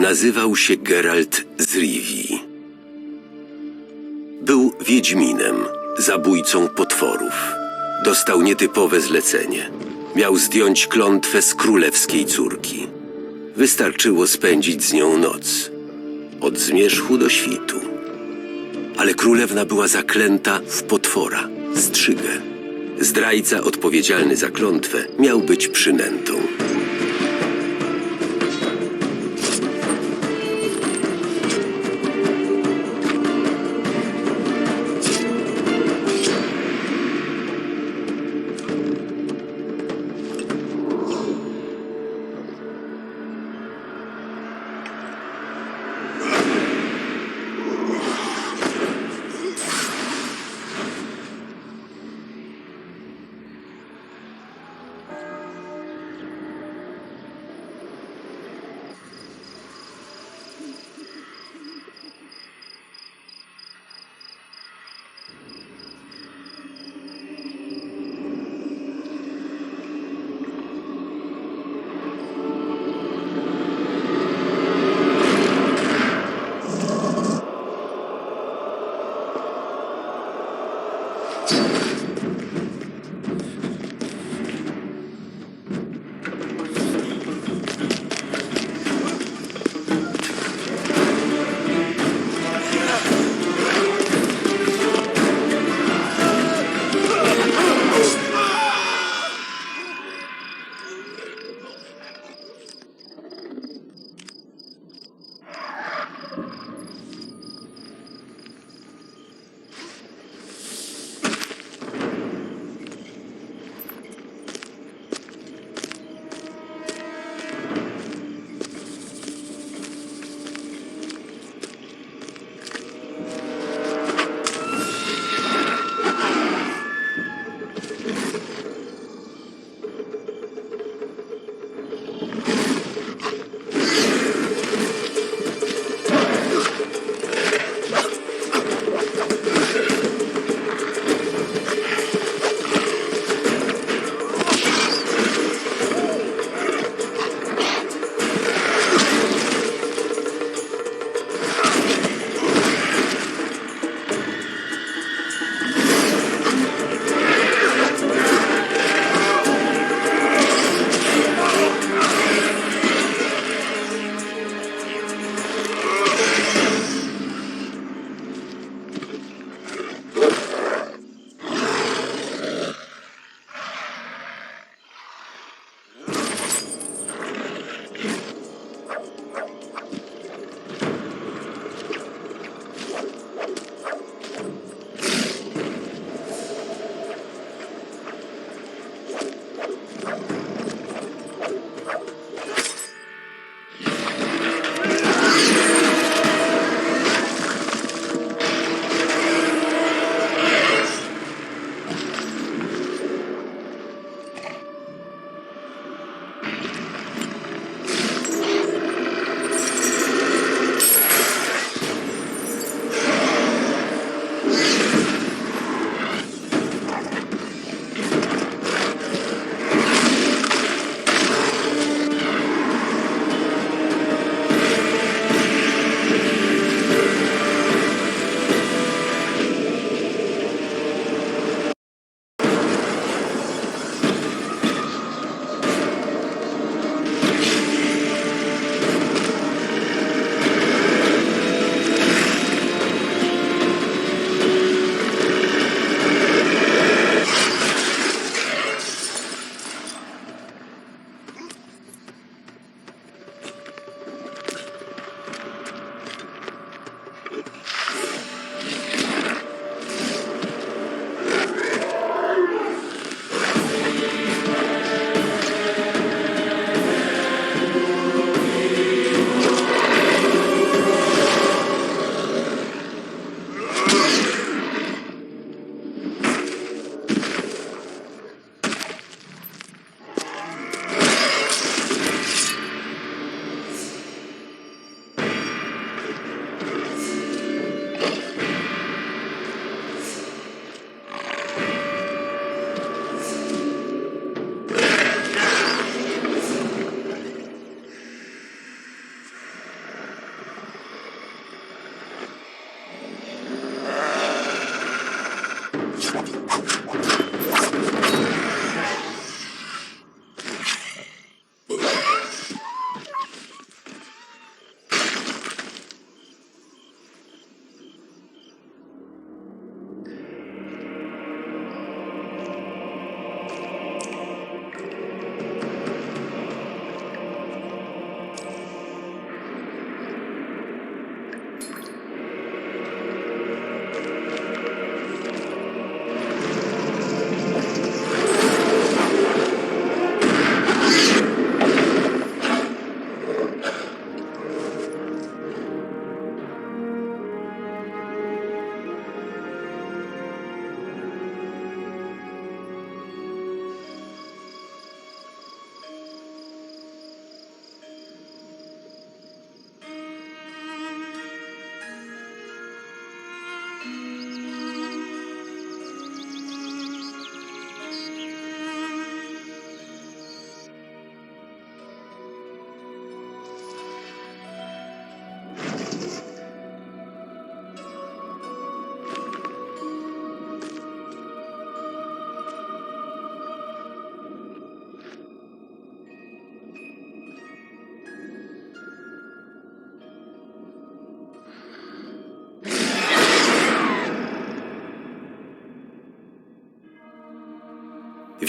Nazywał się Geralt z Rivii. Był wiedźminem, zabójcą potworów. Dostał nietypowe zlecenie. Miał zdjąć klątwę z królewskiej córki. Wystarczyło spędzić z nią noc. Od zmierzchu do świtu. Ale królewna była zaklęta w potwora, strzygę. Zdrajca odpowiedzialny za klątwę miał być przynętą.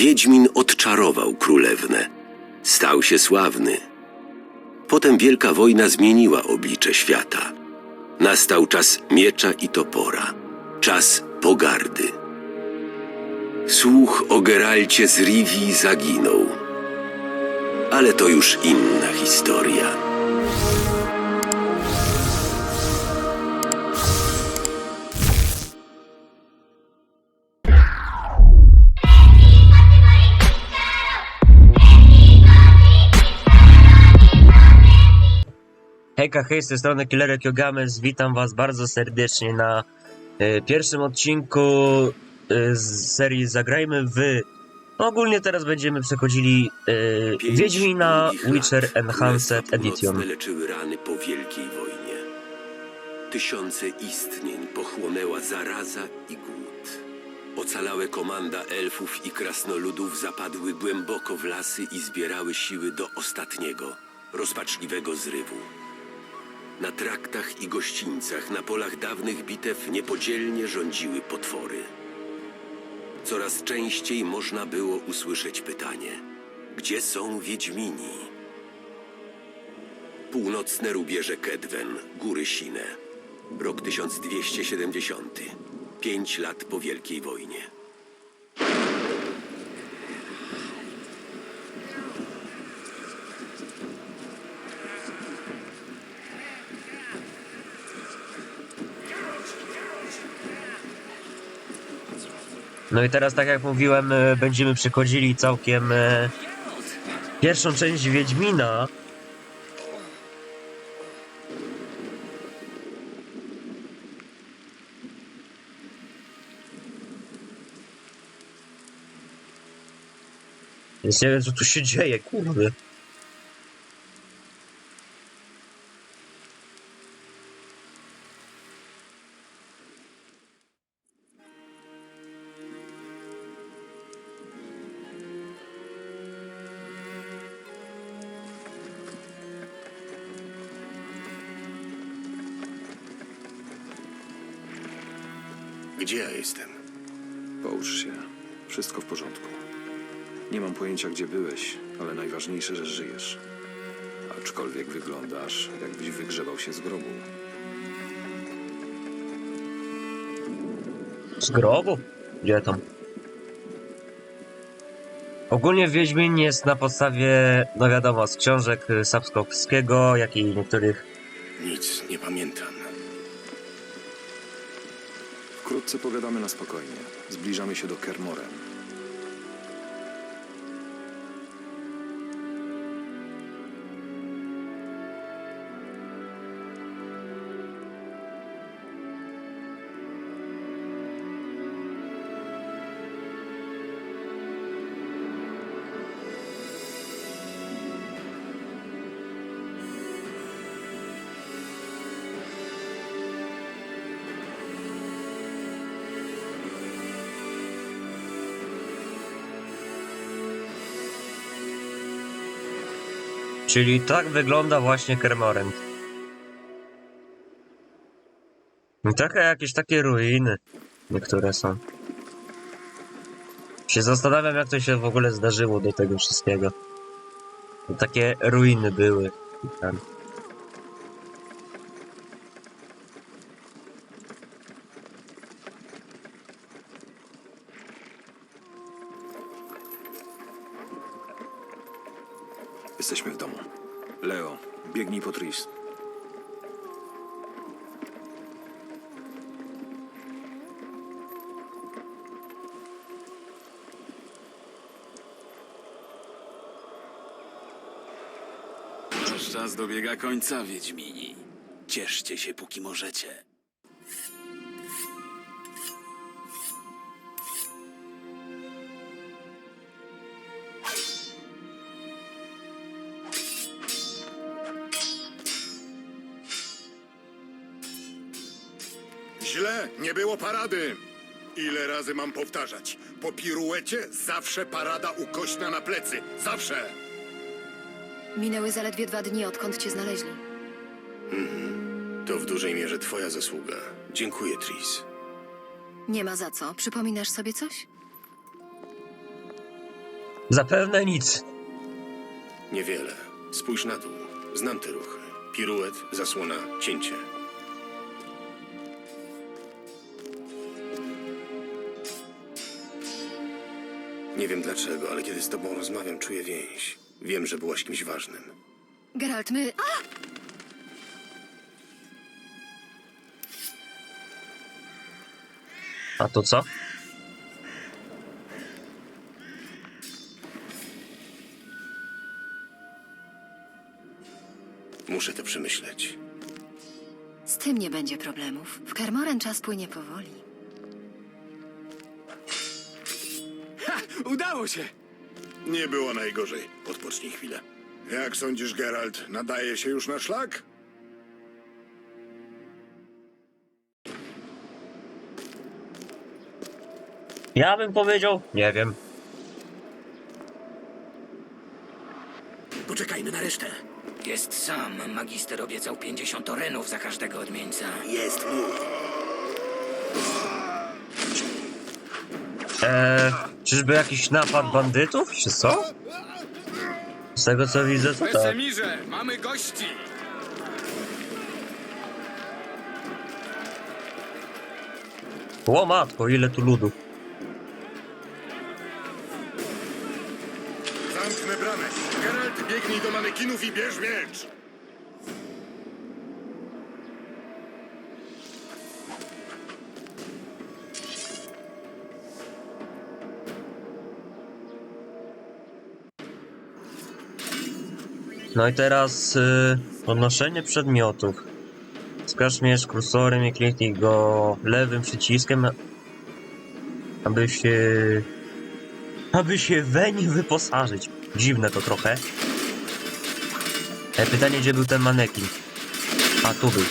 Wiedźmin odczarował królewnę. Stał się sławny. Potem wielka wojna zmieniła oblicze świata. Nastał czas miecza i topora. Czas pogardy. Słuch o Geralcie z Rivii zaginął. Ale to już inna historia. Hejka, hej, z tej strony Killerek Yogames, witam was bardzo serdecznie na e, pierwszym odcinku e, z serii Zagrajmy w... Ogólnie teraz będziemy przechodzili e, Pięć Wiedźmina długich Witcher lat Enhanced Królestwa Edition. Północne leczyły rany po Wielkiej Wojnie. Tysiące istnień pochłonęła zaraza i głód. Ocalałe komanda elfów i krasnoludów zapadły głęboko w lasy i zbierały siły do ostatniego, rozpaczliwego zrywu. Na traktach i gościńcach, na polach dawnych bitew niepodzielnie rządziły potwory. Coraz częściej można było usłyszeć pytanie: gdzie są Wiedźmini? Północne rubieże Kedwen, góry Sine. Rok 1270. Pięć lat po Wielkiej Wojnie. No i teraz, tak jak mówiłem, e, będziemy przechodzili całkiem e, pierwszą część Wiedźmina. Więc nie wiem, co tu się dzieje, kurde. Gdzie ja jestem? Połóż się. Wszystko w porządku. Nie mam pojęcia, gdzie byłeś, ale najważniejsze, że żyjesz. Aczkolwiek wyglądasz, jakbyś wygrzebał się z grobu. Z grobu? Gdzie tam? Ogólnie Wiedźmin jest na podstawie, no wiadomo, z książek y, Sapkowskiego, jak i niektórych... Wkrótce pogadamy na spokojnie. Zbliżamy się do Kermoren. Czyli tak wygląda właśnie Kermorent. Trochę jakieś takie ruiny niektóre są. Się zastanawiam, jak to się w ogóle zdarzyło do tego wszystkiego. To takie ruiny były. Tam. Jesteśmy w domu. Leo, biegnij po Tris. Czas dobiega końca, Wiedźmini. Cieszcie się, póki możecie. Nie było parady. Ile razy mam powtarzać? Po piruecie zawsze parada ukośna na plecy. Zawsze! Minęły zaledwie dwa dni, odkąd cię znaleźli. To w dużej mierze twoja zasługa. Dziękuję, Tris. Nie ma za co. Przypominasz sobie coś? Zapewne nic. Niewiele. Spójrz na dół. Znam te ruchy. Piruet, zasłona, cięcie. Nie wiem dlaczego, ale kiedy z tobą rozmawiam, czuję więź. Wiem, że byłaś kimś ważnym. Geralt, my... A! A to co? Muszę to przemyśleć. Z tym nie będzie problemów. W Kermoren czas płynie powoli. Udało się! Nie było najgorzej. Odpocznij chwilę. Jak sądzisz, Geralt, nadaje się już na szlak? Ja bym powiedział, nie wiem. Poczekajmy na resztę. Jest sam. Magister obiecał 50 orenów za każdego odmieńca. Jest mu. Eee, czyżby jakiś napad bandytów, czy co? Z tego co widzę, to tak. Wesemirze, mamy gości! O matko, ile tu ludu. Zamknę bramę. Geralt, biegnij do manekinów i bierz miecz. No i teraz y, podnoszenie przedmiotów. Wskaż miecz kursorem i kliknij go lewym przyciskiem, aby się... aby się weń wyposażyć. Dziwne to trochę. E, pytanie, gdzie był ten manekin? A, tu był.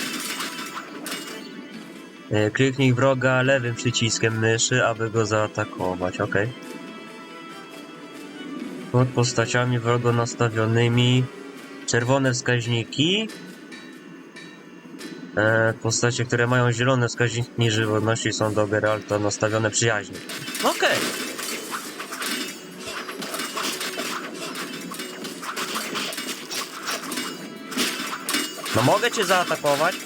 E, kliknij wroga lewym przyciskiem myszy, aby go zaatakować, ok. Pod postaciami wrogo nastawionymi czerwone wskaźniki. E, postacie, które mają zielone wskaźniki żywotności są do Geralta nastawione przyjaźnie. Okej. No mogę cię zaatakować?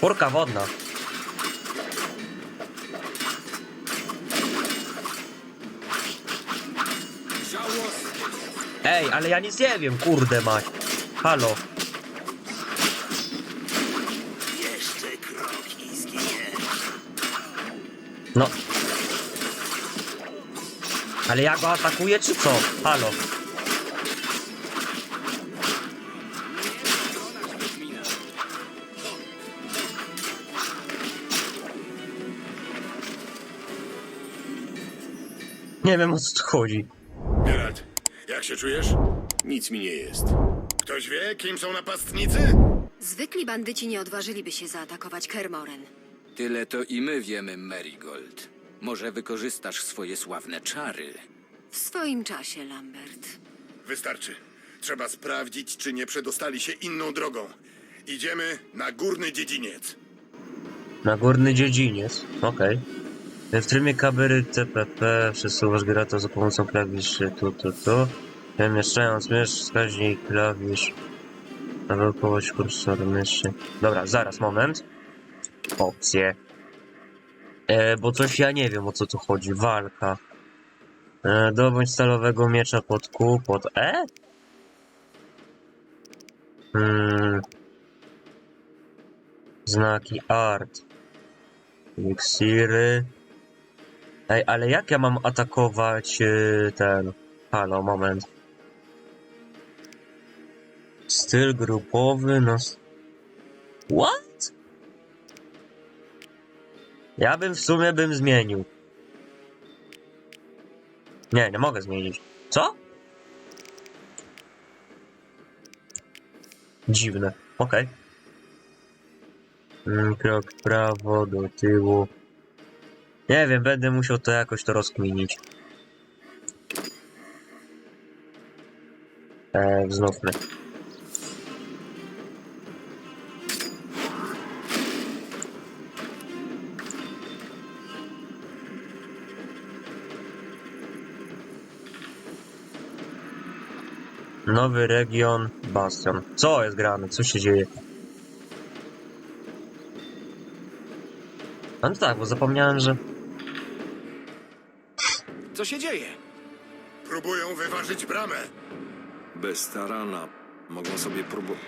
Kurka wodna. Ej, ale ja nic nie wiem, kurde mać. Halo. Jeszcze krok i zginiesz. No. Ale ja go atakuję, czy co? Halo. Nie wiem o co tu chodzi. Geralt, jak się czujesz? Nic mi nie jest. Ktoś wie, kim są napastnicy? Zwykli bandyci nie odważyliby się zaatakować Kermoren. Tyle to i my wiemy, Marigold. Może wykorzystasz swoje sławne czary. W swoim czasie, Lambert. Wystarczy. Trzeba sprawdzić, czy nie przedostali się inną drogą. Idziemy na górny dziedziniec. Na górny dziedziniec. Okej. W trybie kamery TPP przesuwasz grata za pomocą klawiszy tu, tu, tu. Przemieszczając mysz, wskaźnik klawisz. Nawykować kursor myszy. Dobra, zaraz, moment. Opcje. E, bo coś ja nie wiem o co tu chodzi. Walka. E, dobądź stalowego miecza pod Q, pod E? Hmm. Znaki art. Eliksiry. Ej, ale jak ja mam atakować yy, ten... Halo, moment. Styl grupowy, no... s- What? Ja bym w sumie bym zmienił. Nie, nie mogę zmienić. Co? Dziwne. Okej. Mm, Krok prawo, do tyłu. Nie wiem, będę musiał to jakoś to rozkminić. Eee, wznówmy. Nowy region, Bastion. Co jest grane? Co się dzieje? A No tak, bo zapomniałem, że... Co się dzieje? Próbują wyważyć bramę. Bez tarana mogą sobie próbować.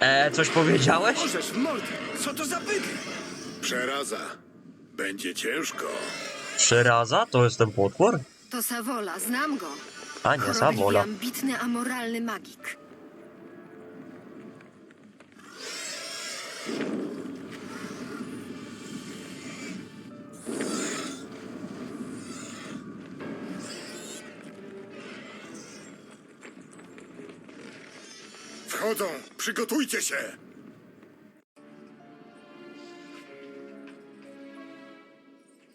Eee, coś powiedziałeś? Możesz w mordę! Co to za bydle? Przeraza. Będzie ciężko. Przeraza? To jest ten potwór? To Savola, znam go. A nie, Chorobliwie Savola. ambitny, amoralny magik. Wchodzą. Przygotujcie się.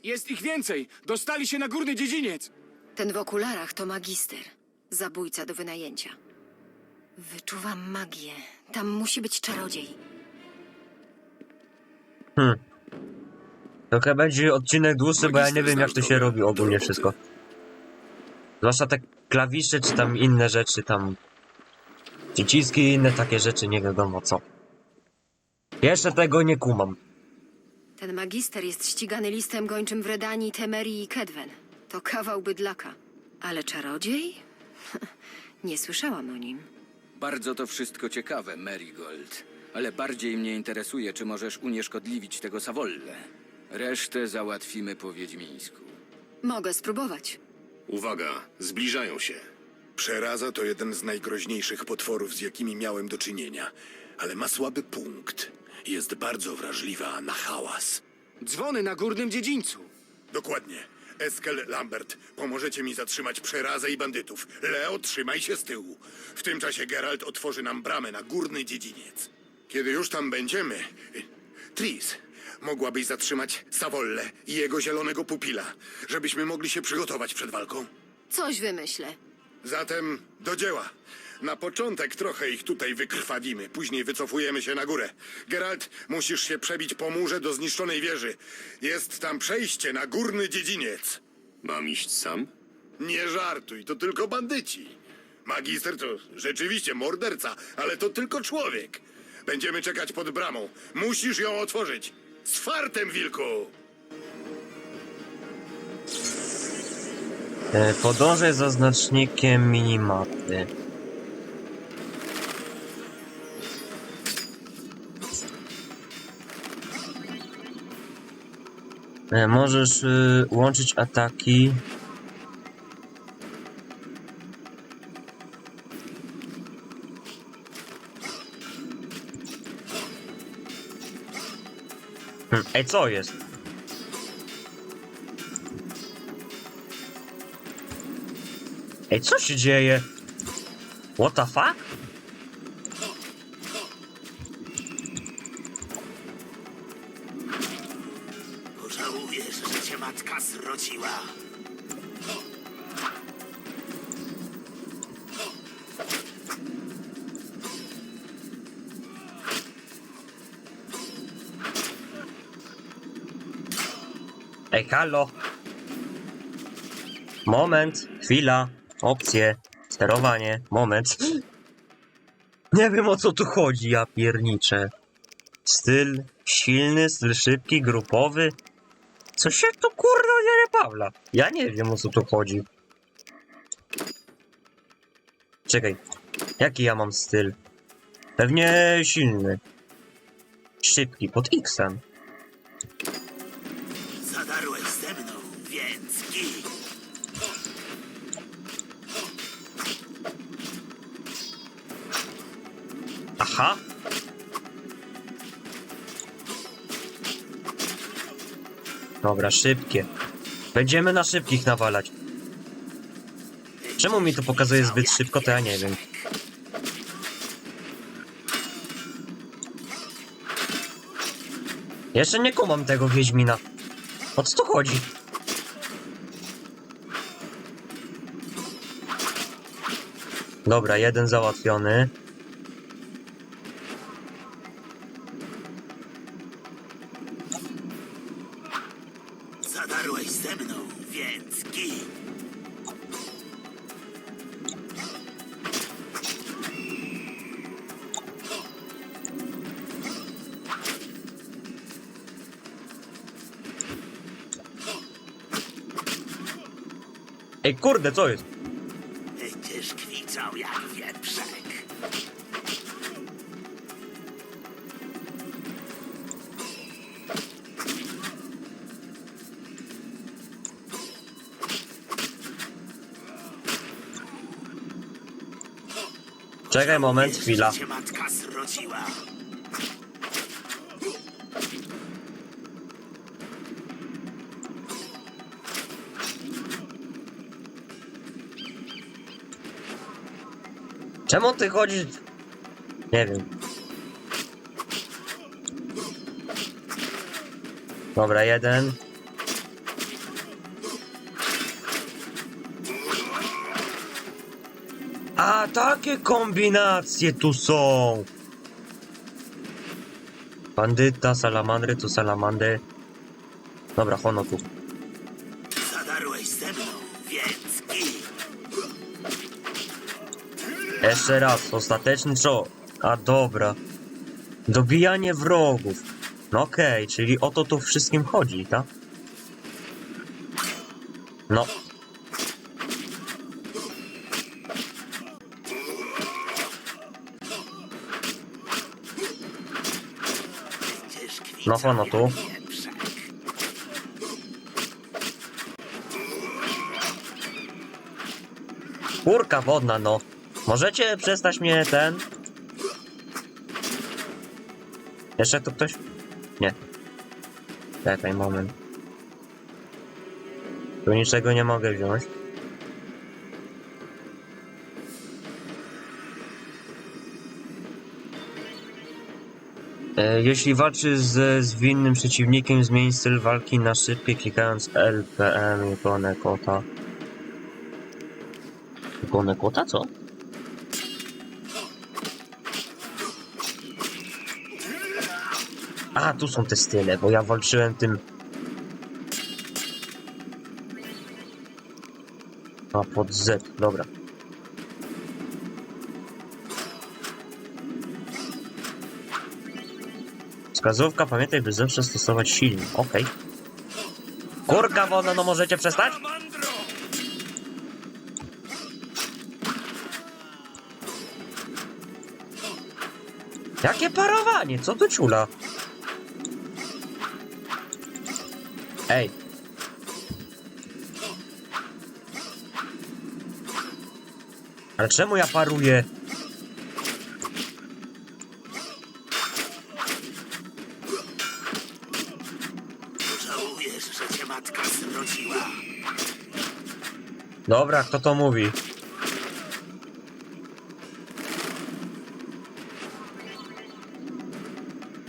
Jest ich więcej! Dostali się na górny dziedziniec! Ten w okularach to magister. Zabójca do wynajęcia. Wyczuwam magię. Tam musi być czarodziej. Hmm. Trochę będzie odcinek dłuższy, bo ja nie wiem jak to się robi ogólnie wszystko. Zwłaszcza te klawisze, czy tam inne rzeczy, tam... Przyciski i inne takie rzeczy, nie wiadomo co. Jeszcze tego nie kumam. Ten magister jest ścigany listem gończym w Redanii, Temerii i Kedwen. To kawał bydlaka. Ale czarodziej? Nie słyszałam o nim. Bardzo to wszystko ciekawe, Marigold. Ale bardziej mnie interesuje, czy możesz unieszkodliwić tego Savolle. Resztę załatwimy po wiedźmińsku. Mogę spróbować. Uwaga, zbliżają się. Przeraza to jeden z najgroźniejszych potworów, z jakimi miałem do czynienia. Ale ma słaby punkt. Jest bardzo wrażliwa na hałas. Dzwony na górnym dziedzińcu! Dokładnie. Eskel Lambert, pomożecie mi zatrzymać przerazę i bandytów. Leo, trzymaj się z tyłu. W tym czasie Geralt otworzy nam bramę na górny dziedziniec. Kiedy już tam będziemy... Tris, mogłabyś zatrzymać Savolle i jego zielonego pupila, żebyśmy mogli się przygotować przed walką? Coś wymyślę. Zatem do dzieła. Na początek trochę ich tutaj wykrwawimy, później wycofujemy się na górę. Geralt, musisz się przebić po murze do zniszczonej wieży. Jest tam przejście na górny dziedziniec. Mam iść sam? Nie żartuj, to tylko bandyci. Magister to rzeczywiście morderca, ale to tylko człowiek. Będziemy czekać pod bramą. Musisz ją otworzyć. Z fartem, wilku! E, podążaj za znacznikiem minimapy. Możesz y, łączyć ataki. Hm, Ej, co jest? Ej, co się dzieje? What the fuck? Ej, halo! Moment, chwila, opcje, sterowanie, moment. Nie wiem o co tu chodzi, ja pierniczę. Styl silny, styl szybki, grupowy. Co się tu kurwa nie Pawla? Ja nie wiem o co tu chodzi. Czekaj, jaki ja mam styl? Pewnie silny. Szybki, pod X-em. Dobra, szybkie. Będziemy na szybkich nawalać. Czemu mi to pokazuje zbyt szybko, to ja nie wiem. Jeszcze nie kumam tego Wiedźmina. O co tu chodzi? Dobra, jeden załatwiony. Kurde, co jest? Będziesz kwicał jak wieprzek. Czekaj moment, chwila. Cię matka zrodziła. Czemu ty chodzisz? Nie wiem. Dobra, jeden. A takie kombinacje tu są. Bandyta, salamandry, tu salamandry. Dobra, hono tu. Zadarłeś ze mną, więc. Jeszcze raz, ostateczny co? A dobra. Dobijanie wrogów. No okej, czyli o to tu wszystkim chodzi, tak? No. No hono tu. Kurka wodna, no. Możecie przestać mnie ten... Jeszcze tu ktoś? Nie. Czekaj, moment. Tu niczego nie mogę wziąć. E, Jeśli walczy z zwinnym przeciwnikiem, zmień styl walki na szybkie, klikając LPM i ikonę kota. Ikonę kota, co? A, tu są te style, bo ja walczyłem tym... A, pod Z, dobra. Wskazówka, pamiętaj, by zawsze stosować silnik. Okej. Kurka wodna, no możecie przestać? Jakie parowanie? Co to ciula? Ej. Ale czemu ja paruję? Żałujesz, że cię matka zrodziła. Dobra, kto to mówi?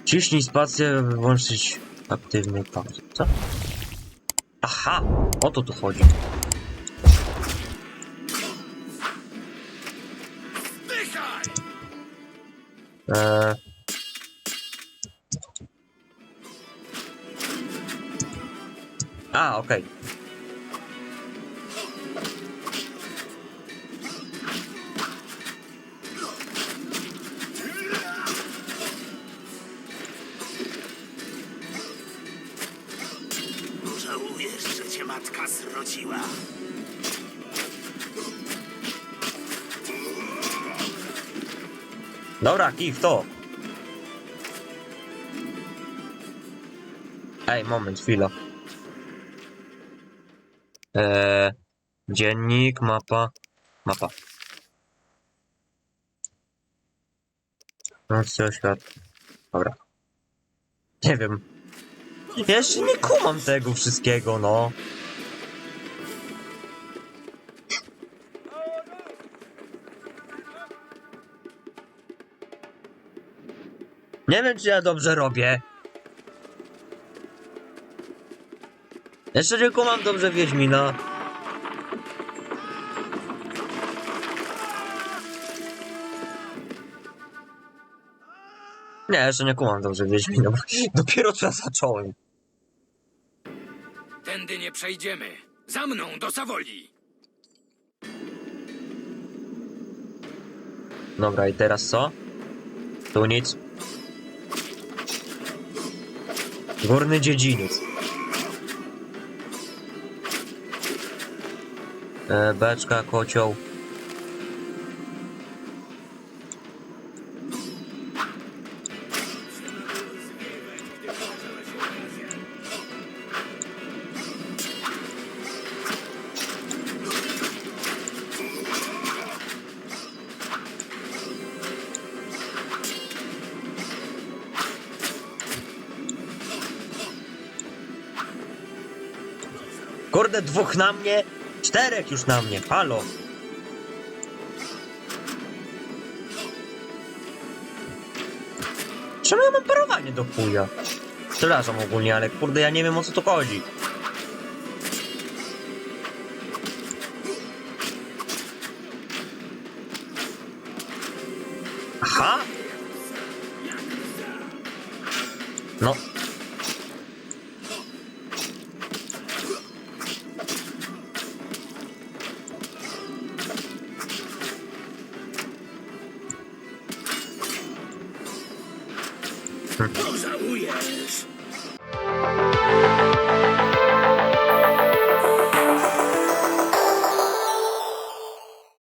Ciśnij spację, by włączyć aktywny pauz. Co? Aha! O to tu chodzi. Matka zrodziła. Dobra, kij w to. Ej, moment, chwila. Eee, dziennik, mapa, mapa. Nocy świat. Dobra. Nie wiem. Ja jeszcze nie kumam tego wszystkiego, no. Nie wiem, czy ja dobrze robię. Jeszcze nie kumam dobrze Wiedźmina. Nie, jeszcze nie kumam dobrze Wiedźmina. Dopiero co ja zacząłem. Tędy nie przejdziemy. Za mną do Sawoli. Dobra, i teraz co? Tu nic. Górny dziedziniec. E, beczka, kocioł. Kurde, dwóch na mnie, czterech już na mnie, halo. Czemu ja mam parowanie do chuja? Przepraszam ogólnie, ale kurde, ja nie wiem o co tu chodzi.